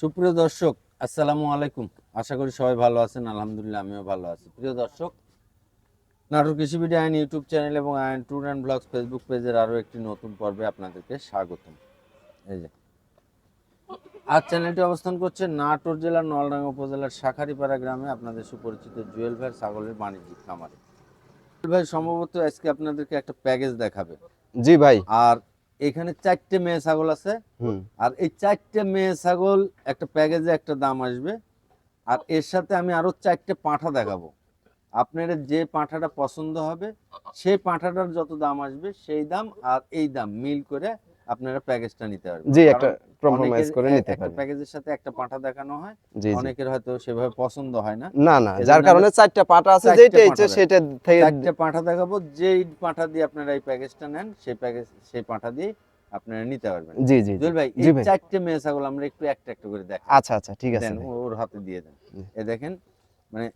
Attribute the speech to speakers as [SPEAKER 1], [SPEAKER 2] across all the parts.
[SPEAKER 1] সুপ্রিয় দর্শক আসসালামু আলাইকুম। আশা করি সবাই ভালো আছেন আলহামদুলিল্লাহ আমিও ভালো আছি। প্রিয় দর্শক নাটোর কৃষি ভিডিও আইন ইউটিউব চ্যানেল এবং আইন ট্যুর অ্যান্ড ব্লগস ফেসবুক পেজের আরও একটি নতুন পর্বে আপনাদেরকে স্বাগতম। এই যে আজ চ্যানেলটি অবস্থান করছে নাটোর জেলার নলডাঙ্গা উপজেলার শাখারিপাড়া গ্রামে আপনাদের সুপরিচিত জুয়েল ভাইয়ের ছাগলের বাণিজ্যিক খামারে। জুয়েল ভাই সম্ভবত আজকে আপনাদেরকে একটা প্যাকেজ দেখাবে।
[SPEAKER 2] জি ভাই।
[SPEAKER 1] আর এখানে চারটে মেয়ে ছাগল আছে। আর এই চারটে মেয়ে ছাগল একটা প্যাকেজে একটা দাম আসবে। আর এর সাথে আমি আরও চারটে পাঁঠা দেখাবো। আপনার যে পাঁঠাটা পছন্দ হবে সেই পাঁঠাটার যত দাম আসবে সেই দাম আর এই দাম মিল করে আপনারা প্যাকেজটা নিতে পারবেন।
[SPEAKER 2] জি একটা কম্প্রোমাইজ করে নিতে
[SPEAKER 1] একটা
[SPEAKER 2] পারবেন
[SPEAKER 1] প্যাকেজের সাথে একটা পাঁঠা দেখানো হয় অনেকের হয়তো সেভাবে পছন্দ হয় না।
[SPEAKER 2] না না যার কারণে চারটা পাটা আছে যেটা ইচ্ছে সেটা থেকে
[SPEAKER 1] চারটে পাঁঠা দেখাবো যেই পাঁঠা দিয়ে আপনারা এই প্যাকেজটা নেন সেই প্যাকেজ সেই পাঁঠা দিয়ে আপনারা নিতে পারবেন।
[SPEAKER 2] জি জি জি।
[SPEAKER 1] ভাই এই। চারটে মেয়ে ছাগল আমরা একটু একটা একটা করে দেখ
[SPEAKER 2] আচ্ছা আচ্ছা ঠিক আছে
[SPEAKER 1] ওর হাতে দিয়ে দেন। এ দেখেন মানে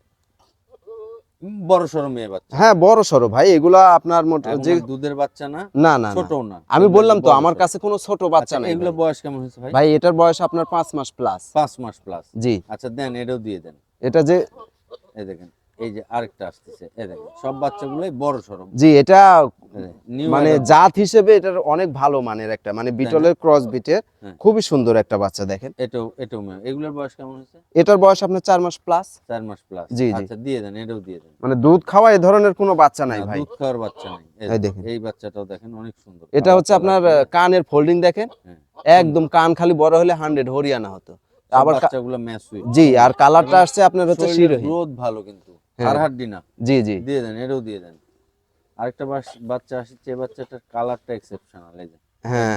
[SPEAKER 1] বড় সড়ো মেয়ে বাচ্চা।
[SPEAKER 2] হ্যাঁ বড় সরো ভাই এগুলা আপনার যে
[SPEAKER 1] দুধের বাচ্চা না
[SPEAKER 2] না না না।
[SPEAKER 1] ছোট না।
[SPEAKER 2] আমি বললাম তো আমার কাছে কোনো ছোট বাচ্চা
[SPEAKER 1] আচ্ছা,
[SPEAKER 2] নাই
[SPEAKER 1] এগুলো বয়স কেমন হয়েছে ভাই?
[SPEAKER 2] ভাই এটার বয়স আপনার পাঁচ মাস প্লাস
[SPEAKER 1] পাঁচ মাস প্লাস
[SPEAKER 2] জি।
[SPEAKER 1] আচ্ছা দেন এটাও দিয়ে দেন।
[SPEAKER 2] এটা যে
[SPEAKER 1] এই দেখেন এই যে আরেকটা আসতেছে। এই দেখেন সব বাচ্চাগুলোই বড় সরো
[SPEAKER 2] জি এটা মানে জাত হিসেবে এটার অনেক ভালো মানের একটা মানে বিটলের ক্রস বিটের
[SPEAKER 1] হ্যাঁ।
[SPEAKER 2] খুবই সুন্দর একটা বাচ্চা দেখেন।
[SPEAKER 1] এটাও এটাও এগুলোর বয়স কেমন হয়েছে?
[SPEAKER 2] এটার বয়স আপনার চার মাস প্লাস
[SPEAKER 1] চার মাস প্লাস
[SPEAKER 2] জি, জি।
[SPEAKER 1] আচ্ছা দিয়ে দেন এটাও দিয়ে দেন।
[SPEAKER 2] মানে দুধ খাওয়া এই ধরনের কোনো বাচ্চা নাই ভাই।
[SPEAKER 1] দুধ খাওয়ার বাচ্চা নাই। এই দেখেন। এই বাচ্চাটাও দেখেন অনেক সুন্দর।
[SPEAKER 2] এটা হচ্ছে আপনার কানের ফোল্ডিং দেখেন।
[SPEAKER 1] হ্যাঁ।
[SPEAKER 2] একদম কান খালি বড় হলে হান্ড্রেড হরিয়ানা হতো।
[SPEAKER 1] আবার বাচ্চাগুলো ম্যাচ
[SPEAKER 2] জি আর কালারটা আসছে আপনার হচ্ছে শিরোহী।
[SPEAKER 1] গ্রোথ ভালো কিন্তু।
[SPEAKER 2] হ্যাঁ।
[SPEAKER 1] আর হাড্ডি না
[SPEAKER 2] জি জি।
[SPEAKER 1] দিয়ে দেন এটাও দিয়ে দেন। আরেকটা বাচ্চা আসছে এই বাচ্চাটার কালারটা এক্সেপশনাল এই যে
[SPEAKER 2] হ্যাঁ।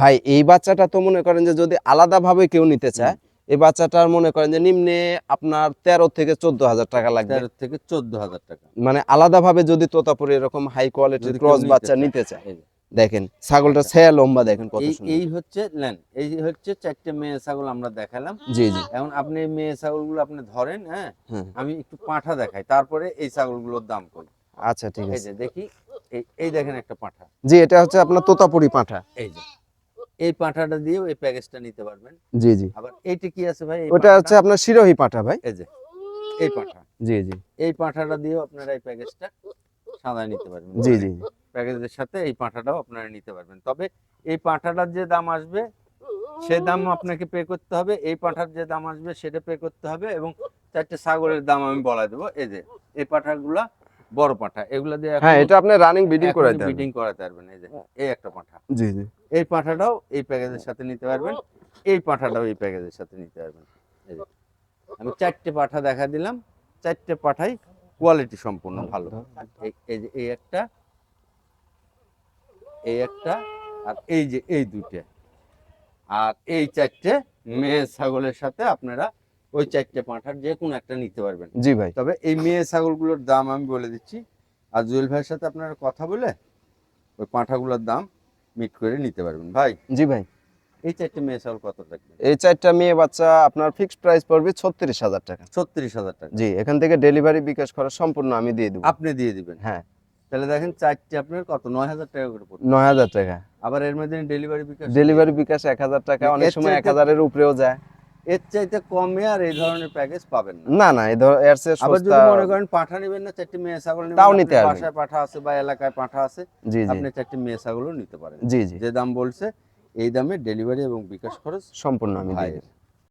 [SPEAKER 2] ভাই এই বাচ্চাটা তো মনে করেন যে যদি আলাদা ভাবে কেউ নিতে চায় এই বাচ্চাটার মনে করেন যে নিম্নে আপনার তেরো থেকে চোদ্দ হাজার টাকা লাগবে।
[SPEAKER 1] তেরো থেকে চোদ্দ হাজার টাকা।
[SPEAKER 2] মানে আলাদা ভাবে যদি তোতাপুরি এরকম হাই কোয়ালিটির ক্রস বাচ্চা নিতে চায়। দেখেন ছাগলটা ছেয়া লম্বা দেখেন কত
[SPEAKER 1] এই
[SPEAKER 2] সুন্দর।
[SPEAKER 1] এই হচ্ছে লেন এই হচ্ছে চারটে মেয়ে ছাগল আমরা দেখালাম।
[SPEAKER 2] জি জি।
[SPEAKER 1] এখন আপনি মেয়ে ছাগলগুলো আপনি ধরেন হ্যাঁ
[SPEAKER 2] হ্যাঁ।
[SPEAKER 1] আমি একটু পাঁঠা দেখাই তারপরে এই ছাগলগুলোর দাম কই?
[SPEAKER 2] আচ্ছা ঠিক আছে।
[SPEAKER 1] দেখি এই দেখেন একটা পাঁঠা।
[SPEAKER 2] জি এটা হচ্ছে আপনার তোতাপুরি পাঁঠা।
[SPEAKER 1] এই যে এই পাঁঠাটা দিয়ে এই প্যাকেজটা নিতে পারবেন।
[SPEAKER 2] জি জি।
[SPEAKER 1] আবার এইটা কি আছে ভাই?
[SPEAKER 2] ওটা হচ্ছে আপনার শিরোহী পাঁঠা ভাই।
[SPEAKER 1] এই যে এই পাঁঠা।
[SPEAKER 2] জি জি।
[SPEAKER 1] এই পাঁঠাটা দিয়েও আপনারা এই প্যাকেজটা সাদায় নিতে পারবেন।
[SPEAKER 2] জি জি।
[SPEAKER 1] প্যাকেজের সাথে এই পাঁঠাটাও আপনারা নিতে পারবেন। তবে এই পাঁঠাটার যে দাম আসবে সে দাম আপনাকে পে করতে হবে। এই পাঁঠার যে দাম আসবে সেটা পে করতে হবে এবং চারটে ছাগলের দাম আমি বলা দেবো। এই যে এই পাঁঠাগুলা বড় পাঁঠা এগুলা দিয়ে
[SPEAKER 2] হ্যাঁ এটা আপনি রানিং করে দেন
[SPEAKER 1] করাতে পারবেন। এই যে এই একটা পাঁঠা।
[SPEAKER 2] জি জি।
[SPEAKER 1] এই পাঁঠাটাও এই প্যাকেজের সাথে নিতে পারবেন এই পাঁঠাটাও এই প্যাকেজের সাথে নিতে পারবেন। আমি চারটে পাঁঠা দেখা দিলাম চারটে পাঠাই কোয়ালিটি সম্পূর্ণ ভালো। এই- যে এই একটা এই একটা আর এই যে এই দুইটা। আর এই চারটে মেয়ে ছাগলের সাথে আপনারা ওই চারটে পাঁঠার যে কোনো একটা নিতে পারবেন।
[SPEAKER 2] জি ভাই।
[SPEAKER 1] তবে এই মেয়ে ছাগলগুলোর দাম আমি বলে দিচ্ছি। আর জুয়েল ভাইয়ের সাথে আপনারা কথা বলে ওই পাঁঠাগুলোর দাম মিট করে নিতে পারবেন। ভাই
[SPEAKER 2] জি ভাই।
[SPEAKER 1] এই চারটে মেয়ে ছাগল কত থাকবে?
[SPEAKER 2] এই চারটা মেয়ে বাচ্চা আপনার ফিক্সড প্রাইস পড়বে ছত্রিশ হাজার টাকা।
[SPEAKER 1] ছত্রিশ হাজার টাকা।
[SPEAKER 2] জি এখান থেকে ডেলিভারি বিকাশ খরচ সম্পূর্ণ আমি দিয়ে দেবো।
[SPEAKER 1] আপনি দিয়ে দিবেন।
[SPEAKER 2] হ্যাঁ।
[SPEAKER 1] তাহলে দেখেন চারটে আপনার কত? নয় হাজার টাকা করে পড়বে।
[SPEAKER 2] নয় হাজার টাকা।
[SPEAKER 1] আবার এর মধ্যে ডেলিভারি বিকাশ
[SPEAKER 2] ডেলিভারি বিকাশ এক হাজার টাকা অনেক সময় এক হাজারের উপরেও যায়।
[SPEAKER 1] এর চাইতে কমে আর এই ধরনের প্যাকেজ পাবেন না।
[SPEAKER 2] না এই ধর এর চেয়ে
[SPEAKER 1] আবার যদি মনে করেন পাঠা নেবেন না চারটি মেয়ে ছাগল নেবেন
[SPEAKER 2] তাও নিতে পারবেন।
[SPEAKER 1] বাসায় পাঠা আছে বা এলাকায় পাঠা আছে
[SPEAKER 2] জি জি।
[SPEAKER 1] আপনি চারটে মেয়ে ছাগলও নিতে পারেন।
[SPEAKER 2] জি জি।
[SPEAKER 1] যে দাম বলছে এই দামে ডেলিভারি এবং বিকাশ খরচ
[SPEAKER 2] সম্পূর্ণ আমি দিয়ে